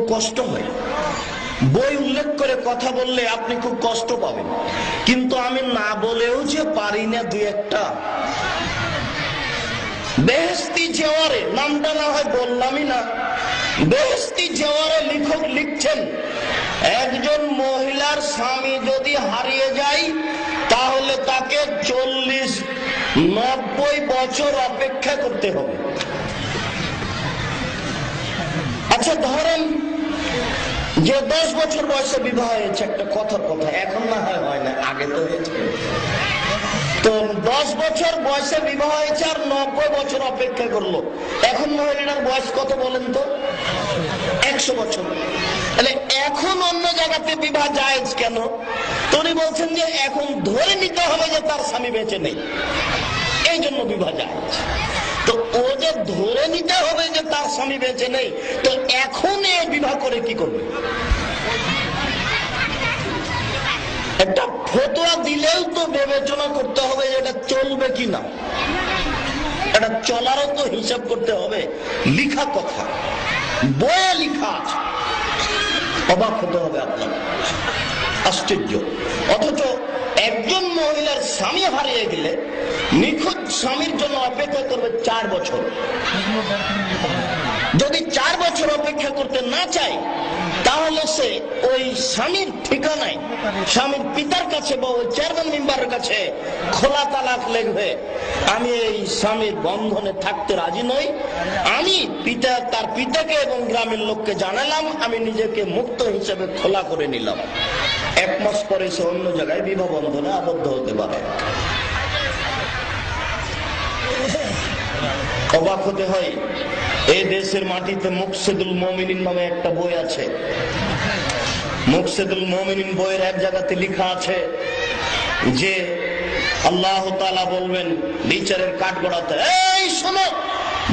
কষ্ট হয়। বই উল্লেখ করে কথা বললে আপনি খুব কষ্ট পাবেন। কিন্তু আমি না বলেও যে পারি না দুই একটা। বেহস্তি জেওয়ারে, নামটা না হয় বললামই না। বেহস্তি জেওয়ারে লেখক লিখছেন, একজন মহিলার স্বামী যদি হারিয়ে যায়, তাহলে তাকে চল্লিশ নব্বই বছর অপেক্ষা করতে হবে। আচ্ছা ধরেন যে দশ বছর বয়সে বিবাহ হয়েছে, একটা কথার কথা, এখন না হয় হয় না, আগে তো হয়েছে। তো দশ বছর বয়সে বিবাহ হয়েছে আর নব্বই বছর অপেক্ষা করল। এখন মহিলার বয়স কত বলেন তো? একশো বছর। তাহলে এখন অন্য জায়গাতে বিবাহ জায়েজ কেন? তিনি বলছেন যে এখন ধরে নিতে হবে যে তার স্বামী বেঁচে নেই। এই জন্য বিবাহ জায়েজ তো ও যে ধরে নিতে হবে তার স্বামী বেঁচে নেই, তো এখন এ বিবাহ করে কি করবে? একটা ফটোয়া দিলেও তো বিবেচনা করতে হবে যে এটা চলবে কি না। এটা চলারও তো হিসাব করতে হবে। লিখা কথা বয়ে লিখা আছে। অবাক হতে হবে আপনার। আশ্চর্য। অথচ একজন মহিলার স্বামী হারিয়ে গেলে নিখোঁজ স্বামীর জন্য অপেক্ষা করবে চার বছর। যদি চার বছর অপেক্ষা করতে না চায়, তাহলে সে ওই স্বামীর ঠিকানায়, স্বামীর পিতার কাছে বা ওই চেয়ারম্যান মেম্বারের কাছে খোলা তালাক লেখবে, আমি এই স্বামীর বন্ধনে থাকতে রাজি নই। আমি পিতা, তার পিতাকে এবং গ্রামের লোককে জানালাম, আমি নিজেকে মুক্ত হিসেবে খোলা করে নিলাম। এক মাস পরে সে অন্য জায়গায় বিবাহ বন্ধনে আবদ্ধ হতে পারে। অবাক হতে হয় এই দেশের মাটিতে মুকসেদুল মমিনিন নামে একটা বই আছে। মুকসেদুল মমিনিন বইয়ের এক জায়গাতে লিখা আছে যে, আল্লাহ বলবেন, বিচারের কাঠগড়াতে, এই শোনো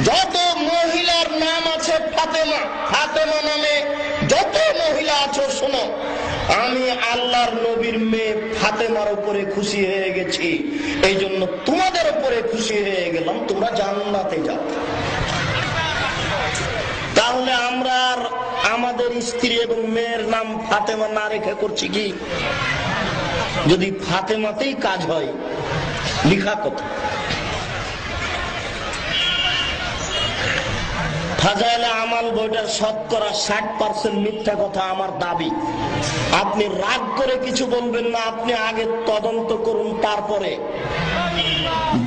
যত মহিলার নাম আছে ফাতেমা ফাতেমা নামে যত মহিলা আছো, শোনো, আমি আল্লাহর নবীর মেয়ে ফাতেমার উপরে খুশি হয়ে গেছি। এই জন্য তোমাদের উপরে খুশি হয়ে গেলাম, তোমরা জান্নাতে যাও। তাহলে আমরা আমাদের স্ত্রী এবং মেয়ের নাম ফাতেমা না রেখে করছি কি? যদি ফাতেমাতেই কাজ হয়, লিখা কথা। ফাজাইলে আমাল বইটার শতকরা ষাট পার্সেন্ট মিথ্যা কথা আমার দাবি। আপনি রাগ করে কিছু বলবেন না, আপনি আগে তদন্ত করুন, তারপরে।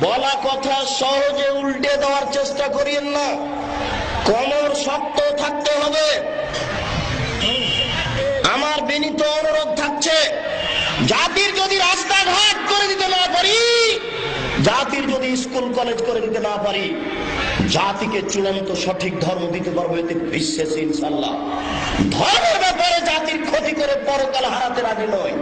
বলা কথা সহজে উল্টে দেওয়ার চেষ্টা করিয়েন না। কমর শক্ত থাকতে হবে। আমার বিনীত অনুরোধ থাকছে, জাতির যদি রাস্তাঘাট করে দিতে না পারি, জাতির যদি স্কুল কলেজ করে দিতে না পারি জাতিকে চূড়ান্ত সঠিক ধর্ম দিতে পারব এতে বিশ্বাস ইনশাল্লাহ ধর্মের ব্যাপারে জাতির ক্ষতি করে পরকাল হারাতে রাজি নয়।